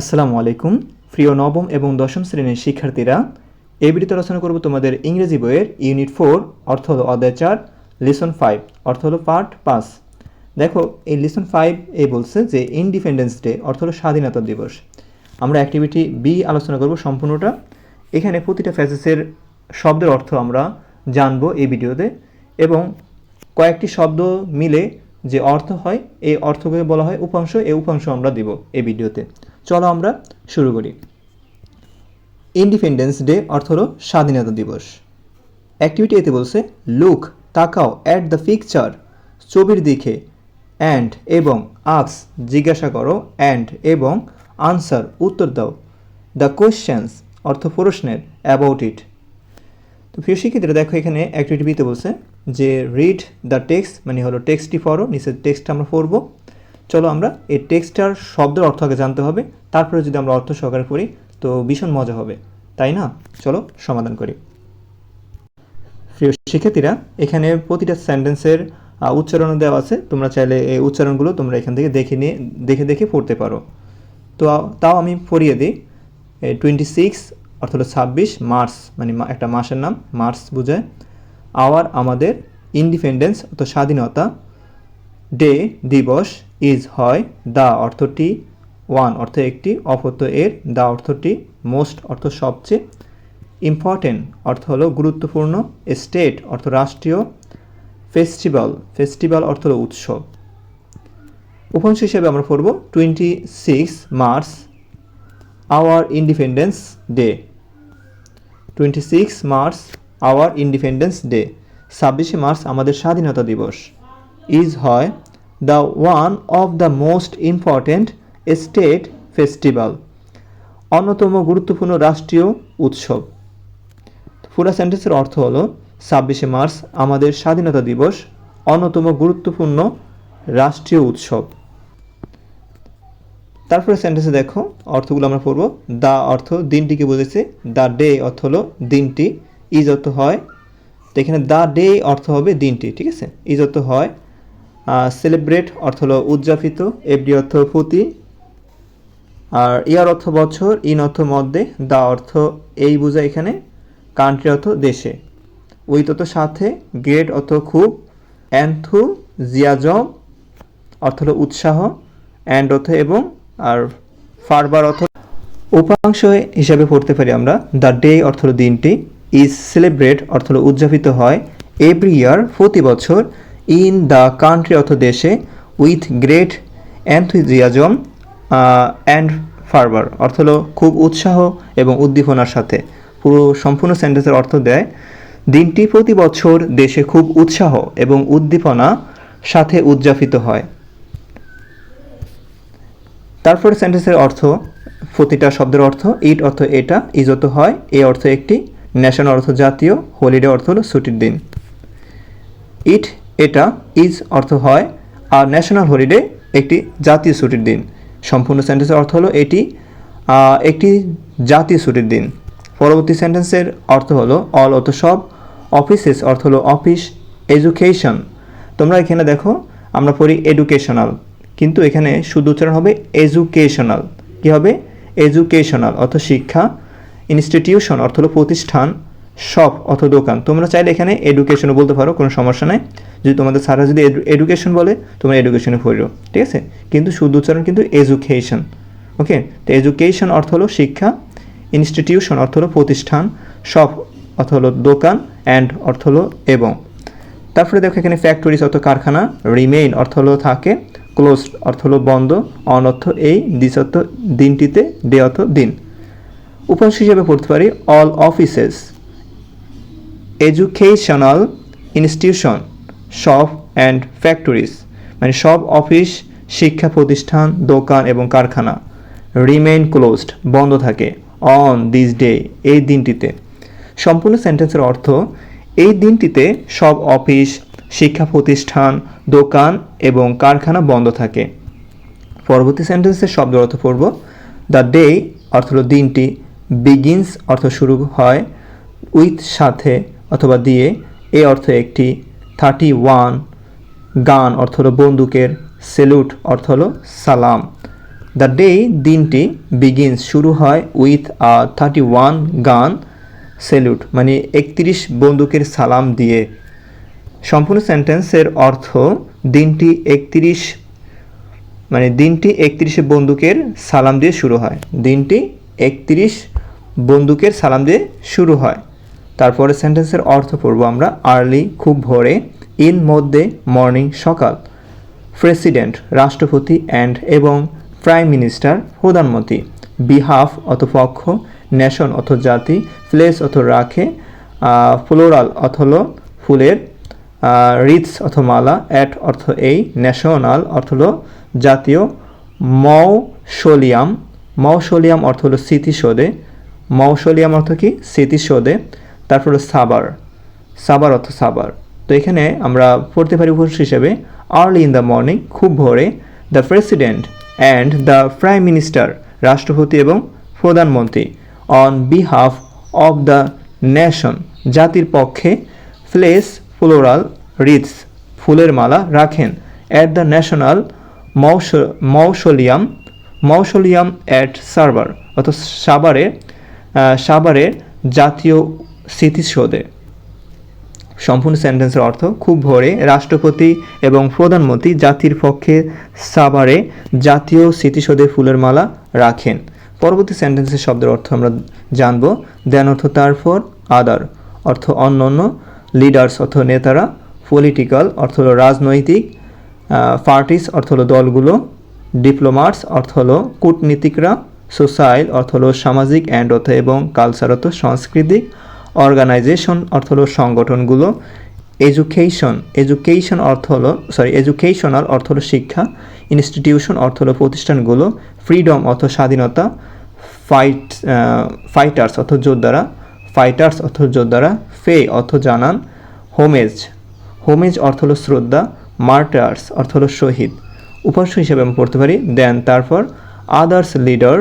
আসসালামু আলাইকুম। প্রিয় নবম এবং দশম শ্রেণির শিক্ষার্থীরা এই ভিডিওতে আলোচনা করব তোমাদের ইংরেজি বইয়ের ইউনিট ফোর অর্থ হলো অধ্যায় চার লিসন ফাইভ অর্থ হলো পার্ট পাঁচ। দেখো, এই লিসন ফাইভ এ বলছে যে ইন্ডিপেন্ডেন্স ডে অর্থ হলো স্বাধীনতা দিবস। আমরা অ্যাক্টিভিটি বি আলোচনা করব সম্পূর্ণটা। এখানে প্রতিটা ফ্যাসেসের শব্দের অর্থ আমরা জানব এই ভিডিওতে এবং কয়েকটি শব্দ মিলে যে অর্থ হয়, এই অর্থকে বলা হয় উপাংশ, এই উপাংশ আমরা দিব এই ভিডিওতে। চলো আমরা শুরু করি। ইন্ডিপেন্ডেন্স ডে অর্থ হলো স্বাধীনতা দিবস। অ্যাক্টিভিটি এতে বলছে, লুক, তাকাও অ্যাট দ্য পিকচার ছবির দিকে অ্যান্ড এবং আক্স জিজ্ঞাসা করো অ্যান্ড এবং আনসার উত্তর দাও। দ্য কোয়েশ্চেন্স অর্থ প্রশ্নের অ্যাবাউট ইট তো প্রিয় শিক্ষিতরা দেখো এখানে অ্যাক্টিভিটি বিতে বলছে যে রিড দ্য টেক্সট মানে হলো টেক্সটটি পড়ো, নিচের টেক্সট আমরা পড়ব। চলো আমরা এই টেক্সটার শব্দের অর্থ আগে জানতে হবে, তারপরে যদি আমরা অর্থ সহকারে পড়ি, তো ভীষণ মজা হবে, তাই না? চলো সমাধান করি। প্রিয় শিক্ষার্থীরা, এখানে প্রতিটা সেন্টেন্সের উচ্চারণ দেওয়া আছে, তোমরা চাইলে এই উচ্চারণগুলো তোমরা এখান থেকে দেখে নিয়ে, দেখে দেখে পড়তে পারো। তো তাও আমি পড়িয়ে দিই টোয়েন্টি সিক্স অর্থাৎ ছাব্বিশ, মার্চ মানে একটা মাসের নাম, মার্চ বোঝায় আওয়ার আমাদের ইন্ডিপেন্ডেন্স অর্থাৎ স্বাধীনতা, ডে, দিবস ইজ হয় দ্য অর্থটি ওয়ান অর্থ একটি অপত্য এর দ্য অর্থটি মোস্ট অর্থ সবচেয়ে ইম্পর্টেন্ট অর্থ হলো গুরুত্বপূর্ণ স্টেট অর্থ রাষ্ট্রীয় ফেস্টিভ্যাল ফেস্টিভ্যাল অর্থ হলো উৎসব। উপাংশ হিসেবে আমরা পড়ব twenty six March our independence day twenty six March our independence day ছাব্বিশে মার্চ আমাদের স্বাধীনতা দিবস। ইজ হয় the one of the most important state festival অন্যতম গুরুত্বপূর্ণ রাষ্ট্রীয় উৎসব। পুরো সেন্টেন্সের অর্থ হলো, ছাব্বিশে মার্চ আমাদের স্বাধীনতা দিবস, অন্যতম গুরুত্বপূর্ণ রাষ্ট্রীয় উৎসব। তারপরে সেন্টেন্সে দেখো, অর্থগুলো আমরা পড়ব। দা অর্থ দিনটিকে বুঝেছে দ্য ডে অর্থ হলো দিনটি ইজ অর্থ হয়। তো এখানে দ্য ডে অর্থ হবে দিনটি, ঠিক আছে? ইজ অর্থ হয় সেলিব্রেট অর্থ হলো উদযাপিত, এফডি অর্থ প্রতি আর ইয়ার অর্থ বছর, ইন অর্থ মধ্যে, দা অর্থ এই বোঝায় এখানে কান্ট্রি অর্থ দেশে। উইথ অর্থ সাথে গ্রেট অর্থ খুব অ্যান্থু জিয়াজম, অর্থ হলো উৎসাহ অ্যান্ড অর্থ এবং, আর ফারবার অর্থ। উপাংশ হিসাবে পড়তে পারি আমরা দ্য ডে অর্থ দিনটি ইজ সেলিব্রেট অর্থ হলো উদযাপিত হয় এভরি ইয়ার প্রতি বছর ইন দ্য কান্ট্রি অর্থ দেশে with great enthusiasm and fervour অর্থ হলো খুব উৎসাহ এবং উদ্দীপনার সাথে। পুরো সম্পূর্ণ সেন্টেন্সের অর্থ দেয়, দিনটি প্রতি বছর দেশে খুব উৎসাহ এবং উদ্দীপনা সাথে উদযাপিত হয়। তারপরে সেন্টেন্সের অর্থ, প্রতিটা শব্দের অর্থ ইট অর্থ এটা ইজত হয়, এ অর্থ একটি ন্যাশনাল অর্থ জাতীয় হলিডে অর্থ হলো ছুটির দিন। ইট এটা ইজ অর্থ হয়, আর ন্যাশনাল হলিডে একটি জাতীয় ছুটির দিন। সম্পূর্ণ সেন্টেন্সের অর্থ হলো এটি একটি জাতীয় ছুটির দিন। পরবর্তী সেন্টেন্সের অর্থ হলো অল অর্থ সব অফিসেস অর্থ হলো অফিস এডুকেশন তোমরা এখানে দেখো, আমরা পড়ি এডুকেশনাল কিন্তু এখানে শুধু উচ্চারণ হবে এজুকেশনাল কি হবে? এজুকেশনাল অর্থ শিক্ষা। ইনস্টিটিউশন অর্থ হলো প্রতিষ্ঠান। শপ অর্থ দোকান, তোমরা চাইলে এখানে এডুকেশনও বলতে পারো, কোনো সমস্যা নাই। যদি তোমাদের স্যাররা যদি এডুকেশন বলে, তোমরা এডুকেশনে পড়ো, ঠিক আছে? কিন্তু শুদ্ধ উচ্চারণ কিন্তু এজুকেশন ওকে তো এজুকেশন অর্থ হলো শিক্ষা ইনস্টিটিউশন অর্থ হলো প্রতিষ্ঠান শপ অর্থ হলো দোকান অ্যান্ড অর্থ হলো এবং। তারপরে দেখো এখানে ফ্যাক্টরিজ অর্থ কারখানা রিমেইন অর্থ হলো থাকে ক্লোজ অর্থ হলো বন্ধ অন অর্থ এই দিস অর্থ দিনটিতে ডে অর্থ দিন। উপাংশ হিসেবে পড়তে পারি all offices educational institution shop and factories মানে সব অফিস শিক্ষা প্রতিষ্ঠান, দোকান এবং কারখানা রিমেইন ক্লোজড বন্ধ থাকে অন দিস ডে এই দিনটিতে। সম্পূর্ণ সেন্টেন্সের অর্থ, এই দিনটিতে সব অফিস শিক্ষা প্রতিষ্ঠান, দোকান এবং কারখানা বন্ধ থাকে। পরবর্তী সেন্টেন্সের শব্দ অর্থ পড়ব দ্য ডে অর্থ হলো দিনটি বিগিনস অর্থ শুরু হয় উইথ সাথে অথবা দিয়ে, এ অর্থ একটি থার্টি ওয়ান গান অর্থ হলো বন্দুকের সেলুট অর্থ হলো সালাম। দ্য ডে দিনটি বিগিনস শুরু হয় with a thirty one gun salute মানে একত্রিশ বন্দুকের সালাম দিয়ে। সম্পূর্ণ সেন্টেন্সের অর্থ দিনটি একত্রিশ মানে দিনটি একত্রিশে বন্দুকের সালাম দিয়ে শুরু হয়। দিনটি একত্রিশ বন্দুকের সালাম দিয়ে শুরু হয়। তারপরে সেন্টেন্সের অর্থ পড়ব আমরা আর্লি, খুব ভোরে, ইন মধ্যে, মর্নিং, সকাল। প্রেসিডেন্ট, রাষ্ট্রপতি, অ্যান্ড এবং প্রাইম মিনিস্টার, প্রধানমন্ত্রী। বিহাফ অথ পক্ষ, নেশন অথ জাতি, প্লেস অথ রাখে ফ্লোরাল অথল ফুলের রিটস অথ মালা, অ্যাট, অর্থ এই, ন্যাশনাল, অর্থ হলো জাতীয়, মৌসোলিয়াম। মৌসোলিয়াম অর্থ হলো স্মৃতিসৌধে। মৌসোলিয়াম অর্থ কি? স্মৃতিসৌধে। তারপর সাবার সাবার অর্থ সাবার। তো এখানে আমরা পড়তে পারি উপস হিসেবে আর্লি ইন দ্য মর্নিং খুব ভোরে the president and the prime minister রাষ্ট্রপতি এবং প্রধানমন্ত্রী on behalf of the nation জাতির পক্ষে ফ্লেস ফ্লোরাল রিটস ফুলের মালা রাখেন অ্যাট দ্য ন্যাশনাল মৌস মৌসলিয়াম মৌসোলিয়াম অ্যাট সার্ভার অর্থাৎ সাভারে আহ, সাভারের জাতীয় স্মৃতিসৌধে। সম্পূর্ণ সেন্টেন্সের অর্থ, খুব ভোরে রাষ্ট্রপতি এবং প্রধানমন্ত্রী জাতির পক্ষে সাভারে জাতীয় স্মৃতিসৌধে ফুলের মালা রাখেন। পরবর্তী সেন্টেন্সের শব্দের অর্থ আমরা জানব দেন অর্থ তারপর আদার অর্থ অন্য অন্য লিডার্স অর্থ নেতারা পলিটিক্যাল অর্থ হলো রাজনৈতিক পার্টিস অর্থ হলো দলগুলো ডিপ্লোমাটস অর্থ হলো কূটনীতিকরা সোসাইল অর্থ হলো সামাজিক অ্যান্ড অর্থ এবং কালচার অর্থ সাংস্কৃতিক অর্গানাইজেশন অর্থ হলো সংগঠনগুলো। এডুকেশন এডুকেশন অর্থ হলো সরি এডুকেশনাল অর্থ হলো শিক্ষা। ইনস্টিটিউশন অর্থ হলো প্রতিষ্ঠানগুলো। ফ্রিডম অর্থ স্বাধীনতা। ফাইট ফাইটার্স অর্থ যোদ্ধারা। ফাইটার্স অর্থ যোদ্ধারা। ফে অর্থ জানান। হোমেজ হোমেজ অর্থ হলো শ্রদ্ধা। মার্টার্স অর্থ হলো শহীদ। উপাস্য হিসেবে আমরা পড়তে পারি। দেন তারপর others leader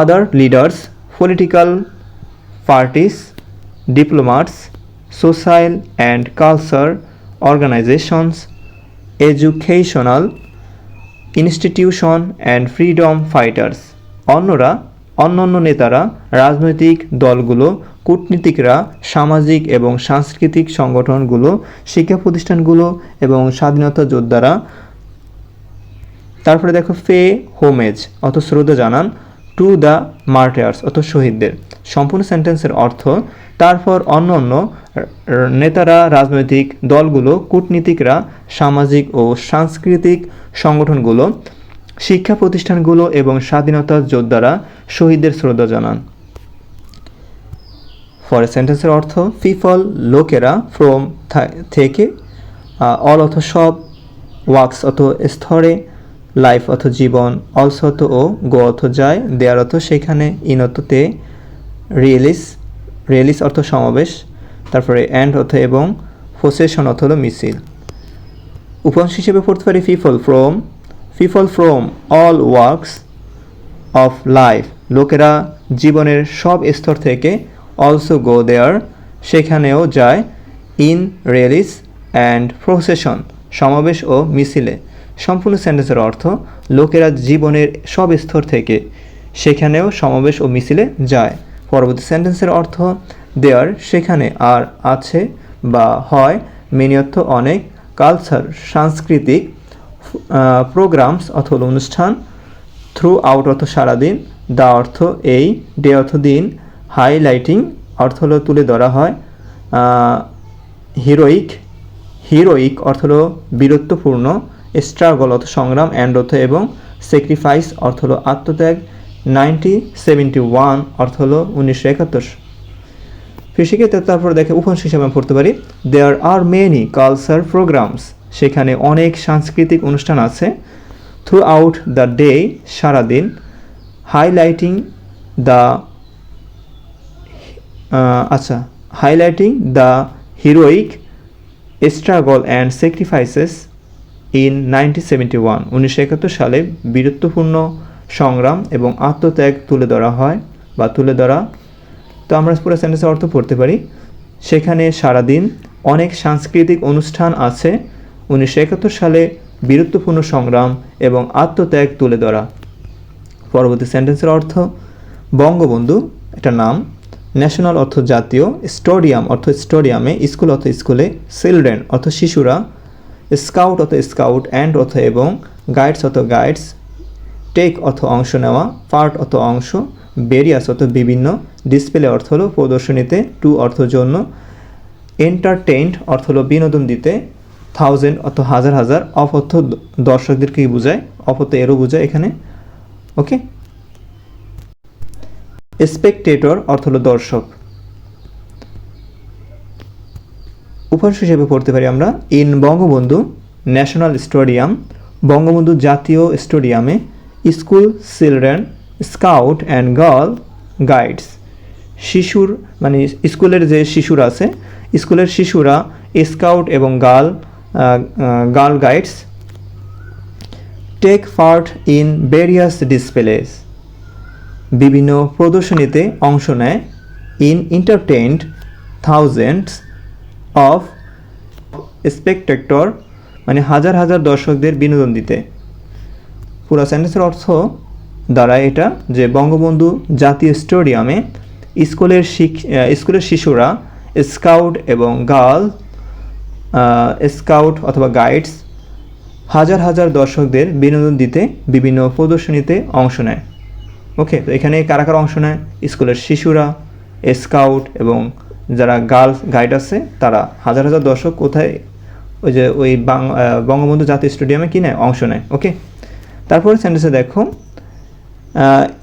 other leaders political parties diplomats social and culture organisations educational institution and freedom fighters অন্যরা, অন্যান্য নেতারা, রাজনৈতিক দলগুলো, কূটনীতিকরা, সামাজিক এবং সাংস্কৃতিক সংগঠনগুলো, শিক্ষা প্রতিষ্ঠানগুলো এবং স্বাধীনতা যোদ্ধারা। তারপরে দেখো ফে হোমেজ অত শ্রদ্ধা জানান। টু দ্য মার্টার্স অত শহীদদের। সম্পূর্ণ সেন্টেন্সের অর্থ, তারপর অন্য অন্য নেতারা, রাজনৈতিক দলগুলো, কূটনীতিকরা, সামাজিক ও সাংস্কৃতিক সংগঠনগুলো, শিক্ষা প্রতিষ্ঠানগুলো এবং স্বাধীনতা যোদ্ধারা শহীদদের শ্রদ্ধা জানান। ফরেস্ট সেন্টেন্সের অর্থ পিপল লোকেরা ফ্রম থেকে অল অথ সব ওয়াক্স অথ স্তরে লাইফ অথ জীবন, অলস অথ ও গো অথ যায়, দেয়ার অথ সেখানে, ইন অথ তে, রিয়েলিস রিয়েলিস অর্থ সমাবেশ, তারপরে অ্যান্ড অর্থ এবং প্রসেশন অর্থ হলো মিছিল। উপহাস হিসেবে পড়তে পারি people from. People from all works of life. লোকেরা জীবনের সব স্তর থেকে অলসো গো দেয়ার, সেখানেও যায়, ইন রেলিস অ্যান্ড প্রসেশন সমাবেশ ও মিছিলে। সম্পূর্ণ সেন্টেন্সের অর্থ, লোকেরা জীবনের সব স্তর থেকে সেখানেও সমাবেশ ও মিছিলে যায়। পরবর্তী সেন্টেন্সের অর্থ, দেয়ার সেখানে আর আছে বা হয় মেনি অর্থ অনেক কালচার, সাংস্কৃতিক প্রোগ্রামস অথবা অনুষ্ঠান থ্রু আউট অর্থ সারাদিন। দা অর্থ এই, ডে অর্থ দিন। হাইলাইটিং অর্থ হলো তুলে ধরা হয়। হিরোইক হিরোইক অর্থ হলো বীরত্বপূর্ণ। স্ট্রাগল অর্থ সংগ্রাম অ্যান্ড অর্থ এবং স্যাক্রিফাইস অর্থ হলো আত্মত্যাগ। নাইনটি সেভেন্টি ওয়ান অর্থ হলো উনিশশো একাত্তর। কৃষিক্ষেত্রে তারপর দেখে উপহাস হিসাবে আমি পড়তে পারি। There are many culture programmes সেখানে অনেক সাংস্কৃতিক অনুষ্ঠান আছে। থ্রু আউট দ্য ডে সারাদিন হাইলাইটিং দ্য আচ্ছা highlighting the heroic struggle and sacrifices in nineteen seventy one, উনিশশো একাত্তর সালে বীরত্বপূর্ণ সংগ্রাম এবং আত্মত্যাগ তুলে ধরা হয় বা তুলে ধরা। তো আমরা পুরো সেন্টেন্সের অর্থ পড়তে পারি। সেখানে সারাদিন অনেক সাংস্কৃতিক অনুষ্ঠান আছে। উনিশশো একাত্তর সালে বীরত্বপূর্ণ সংগ্রাম এবং আত্মত্যাগ তুলে ধরা। পরবর্তী সেন্টেন্সের অর্থ, বঙ্গবন্ধু একটা নাম ন্যাশনাল অর্থ জাতীয় স্টোডিয়াম অর্থ স্টোডিয়ামে স্কুল অর্থ স্কুলে চিলড্রেন অর্থ শিশুরা স্কাউট অথ স্কাউট অ্যান্ড অর্থ এবং গাইডস অথ গাইডস, টেক অর্থ অংশ নেওয়া, পার্ট অথ অংশ বেরিয়াস অর্থ বিভিন্ন, ডিসপ্লে অর্থ হলো প্রদর্শনীতে, টু অর্থ জন্য, এন্টারটেইনড অর্থ হলো বিনোদন দিতে থাউজেন্ড অর্থ হাজার হাজার, অফ অর্থ দ- দর্শকদেরকেই বোঝায়, অফ অর্থ এরও বোঝায় এখানে ওকে স্পেকটেটর অর্থ হলো দর্শক। উপাংশ হিসেবে পড়তে পারি আমরা in Bangabandhu national stadium Bangabandhu জাতীয় স্টেডিয়ামে school children scout and girl guides শিশুর মানে স্কুলের যে শিশুরা আছে, স্কুলের শিশুরা স্কাউট এবং girl girl guides take part in various displays বিভিন্ন প্রদর্শনীতে অংশ নেয় in entertained thousands of spectator মানে হাজার হাজার দর্শকদের বিনোদন দিতে। পুরো সেন্টেন্সের অর্থ দ্বারা এটা যে বঙ্গবন্ধু জাতীয় স্টেডিয়ামে স্কুলের স্কুলের শিশুরা স্কাউট এবং গার্ল স্কাউট অথবা গাইডস হাজার হাজার দর্শকদের বিনোদন দিতে বিভিন্ন প্রদর্শনীতে অংশ নেয়। ওকে তো এখানে কারা কারা অংশ নেয়? স্কুলের শিশুরা স্কাউট এবং যারা গার্লস গাইড আছে, তারা হাজার হাজার দর্শক কোথায় ওই যে ওই বঙ্গবন্ধু জাতীয় স্টেডিয়ামে কি নেয়? অংশ নেয়, ওকে? তারপরে সেন্টেন্সে দেখো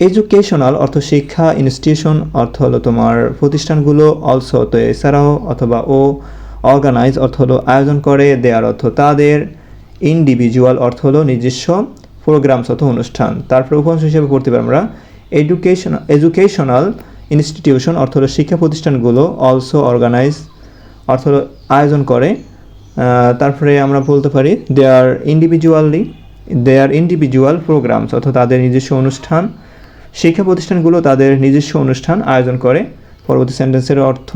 এডুকেশনাল অর্থ শিক্ষা ইনস্টিটিউশন অর্থ হলো তোমার প্রতিষ্ঠানগুলো অলসো তো এছাড়াও অথবা ও অর্গানাইজ অর্থ হলো আয়োজন করে, দেয়ার অর্থ তাদের ইন্ডিভিজুয়াল অর্থ হলো নিজস্ব প্রোগ্রামস অথবা অনুষ্ঠান। তারপর উপাংশ হিসেবে পড়তে পারি আমরা এডুকেশন এডুকেশনাল ইনস্টিটিউশন অর্থ হলো শিক্ষা প্রতিষ্ঠানগুলো অলসো অর্গানাইজ অর্থ হলো আয়োজন করে। তারপরে আমরা বলতে পারি they are individually they are individual programmes অর্থাৎ তাদের নিজস্ব অনুষ্ঠান। শিক্ষা প্রতিষ্ঠানগুলো তাদের নিজস্ব অনুষ্ঠান আয়োজন করে। পরবর্তী সেন্টেন্সের অর্থ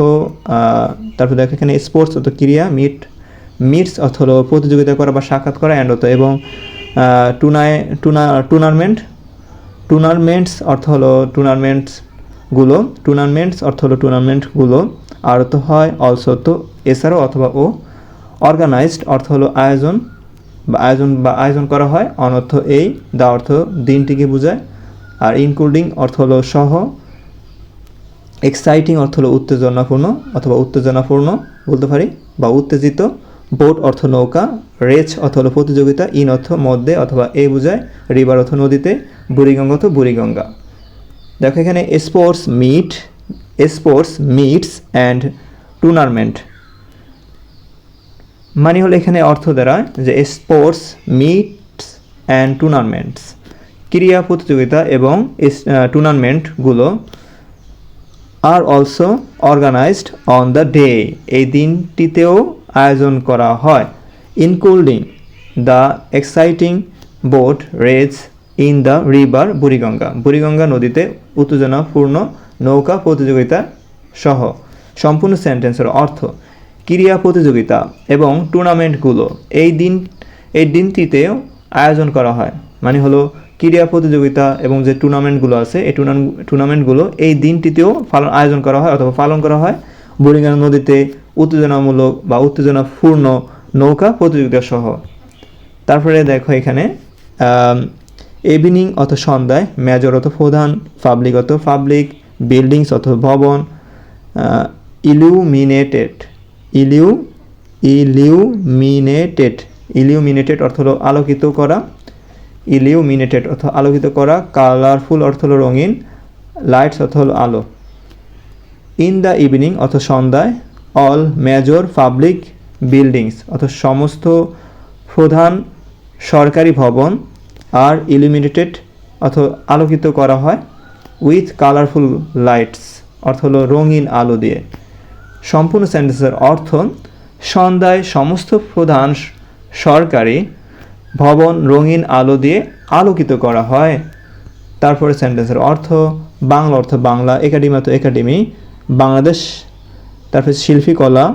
তারপর দেখো এখানে স্পোর্টস অর্থ ক্রিয়া মিট মিটস অর্থ হলো প্রতিযোগিতা করা বা সাক্ষাৎ করা অ্যান্ড অর্থ এবং টুনায় টুনা টুর্নামেন্ট টুর্নামেন্টস অর্থ হলো টুর্নামেন্টসগুলো টুর্নামেন্টস অর্থ হলো টুর্নামেন্টগুলো আর অর্থ হয় অলসো তো এছাড়াও অথবা ও অর্গানাইজড অর্থ হলো আয়োজন, বা আয়োজন বা আয়োজন করা হয়, অনর্থ এই, দা অর্থ দিনটিকে বোঝায়, আর ইনক্লুডিং অর্থ হলো সহ এক্সাইটিং অর্থ হলো উত্তেজনাপূর্ণ, অথবা উত্তেজনাপূর্ণ, বলতে পারি, বা উত্তেজিত বোট অর্থ নৌকা, রেচ অর্থ হলো প্রতিযোগিতা, ইন অর্থ মধ্যে অথবা এ বোঝায় রিভার অর্থ নদীতে, বুড়িগঙ্গা অর্থ বুড়িগঙ্গা। দেখো এখানে sports meet sports meets and tournament মানে হলো এখানে অর্থ দ্বারা যে স্পোর্টস মিটস অ্যান্ড টুর্নামেন্টস ক্রীড়া প্রতিযোগিতা এবং টুর্নামেন্টগুলো আর also organised on the day এই দিনটিতেও আয়োজন করা হয় including the exciting boat race in the river Buriganga. Buriganga নদীতে উত্তেজনাপূর্ণ নৌকা প্রতিযোগিতা সহ সম্পূর্ণ সেন্টেন্সের অর্থ ক্রীড়া প্রতিযোগিতা এবং টুর্নামেন্টগুলো। এই দিন, এই দিনটিতেও আয়োজন করা হয়। মানে হলো ক্রীড়া প্রতিযোগিতা এবং যে টুর্নামেন্টগুলো আছে, এই টুর্নামেন্ট টুর্নামেন্টগুলো এই দিনটিতেও পালন আয়োজন করা হয় অথবা পালন করা হয়। বুড়িগঙ্গা নদীতে উত্তেজনামূলক বা উত্তেজনাপূর্ণ নৌকা প্রতিযোগিতা সহ। তারপরে দেখো এখানে ইভিনিং অথ সন্ধ্যায় মেজর অথ প্রধান পাবলিক অথ পাবলিক বিল্ডিংস অথ ভবন ইলিউমিনেটেড ইলিউ ইলিউমিনেটেড ইলিউমিনেটেড অর্থ হলো আলোকিত করা ইলিউমিনেটেড অর্থ আলোকিত করা কালারফুল অর্থ হলো রঙিন লাইটস অর্থ হলো আলো। ইন দ্য ইভিনিং অর্থ সন্ধ্যায় অল মেজর পাবলিক বিল্ডিংস অর্থ সমস্ত প্রধান সরকারি ভবন আর ইলুমিনেটেড অর্থ আলোকিত করা হয় উইথ কালারফুল লাইটস অর্থ হলো রঙিন আলো দিয়ে। সম্পূর্ণ সেন্টেন্সের অর্থ সন্ধ্যায় সমস্ত প্রধান সরকারি ভবন রঙিন আলো দিয়ে আলোকিত করা হয়। তারপরে সেন্টেন্সের অর্থ বাংলা অর্থ বাংলা একাডেমি অর্থ একাডেমি বাংলাদেশ, তারপরে শিল্পীকলা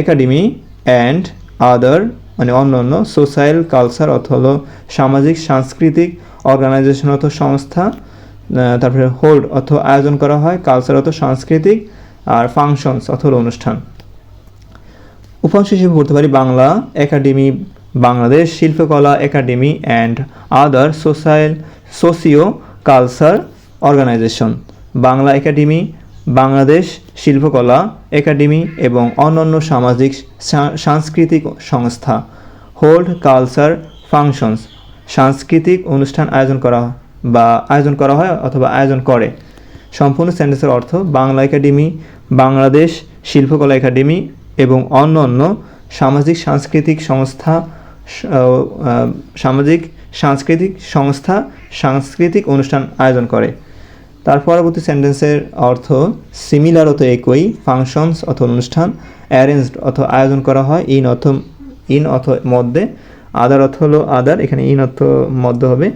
একাডেমি অ্যান্ড আদার মানে অন্য অন্য সোশ্যাল কালচার অথবা হলো সামাজিক, সাংস্কৃতিক অর্গানাইজেশন অথবা সংস্থা তারপরে হোল্ড অথবা আয়োজন করা হয় কালচার অথবা সাংস্কৃতিক আর ফাংশনস অথবা অনুষ্ঠান। উপাংশ হিসেবে পড়তে পারি Bangla Academy Bangladesh Shilpakala Academy and other social socio culture organisation Bangla Academy Bangladesh Shilpakala Academy এবং অন্যান্য সামাজিক সাংস্কৃতিক সংস্থা হোল্ড কালচার ফাংশনস সাংস্কৃতিক অনুষ্ঠান আয়োজন করা, বা আয়োজন করা হয় অথবা আয়োজন করে। সম্পূর্ণ সেন্টেন্সের অর্থ বাংলা একাডেমি, বাংলাদেশ শিল্পকলা একাডেমি এবং অন্যান্য সামাজিক সাংস্কৃতিক সংস্থা সামাজিক সাংস্কৃতিক সংস্থা সাংস্কৃতিক অনুষ্ঠান আয়োজন করে। তার পরবর্তী সেন্টেন্সের অর্থ সিমিলার অত একই ফাংশনস অথবা অনুষ্ঠান অ্যারেঞ্জড অথবা আয়োজন করা হয় ইন অর্থ ইন অথ মধ্যে আদার অর্থ হলো আদার এখানে ইন অর্থ মধ্য হবে,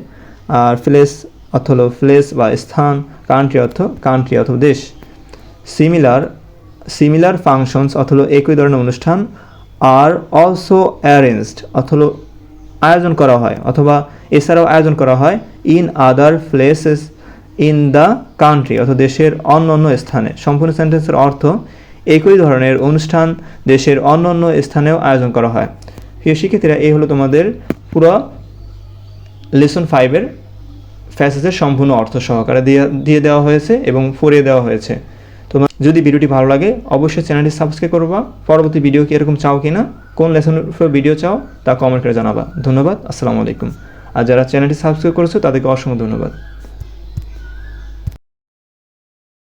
আর প্লেস অর্থ হলো প্লেস বা স্থান কান্ট্রি অর্থ কান্ট্রি অথ দেশ। সিমিলার সিমিলার ফাংশনস অথবা একই ধরনের অনুষ্ঠান আর অলসো অ্যারেঞ্জড অথবা আয়োজন করা হয়, অথবা এছাড়াও আয়োজন করা হয় in other places in the country অর্থাৎ দেশের অন্য অন্য স্থানে। সম্পূর্ণ সেন্টেন্সের অর্থ একই ধরনের অনুষ্ঠান দেশের অন্য অন্য স্থানেও আয়োজন করা হয়। প্রিয় শিক্ষার্থীরা, এই হলো তোমাদের পুরো লেসন ফাইভের ফ্যাসেসের সম্পূর্ণ অর্থ সহকারে দিয়ে দিয়ে দেওয়া হয়েছে এবং পড়িয়ে দেওয়া হয়েছে। তোমার যদি ভিডিওটি ভালো লাগে, অবশ্যই চ্যানেলটি সাবস্ক্রাইব করবা। পরবর্তী ভিডিও কি এরকম চাও কিনা, কোন লেসনের উপর ভিডিও চাও, তা কমেন্ট করে জানাবা। ধন্যবাদ, আসসালামু আলাইকুম। আর যারা চ্যানেলটি সাবস্ক্রাইব করেছ, তাদেরকে অসংখ্য ধন্যবাদ।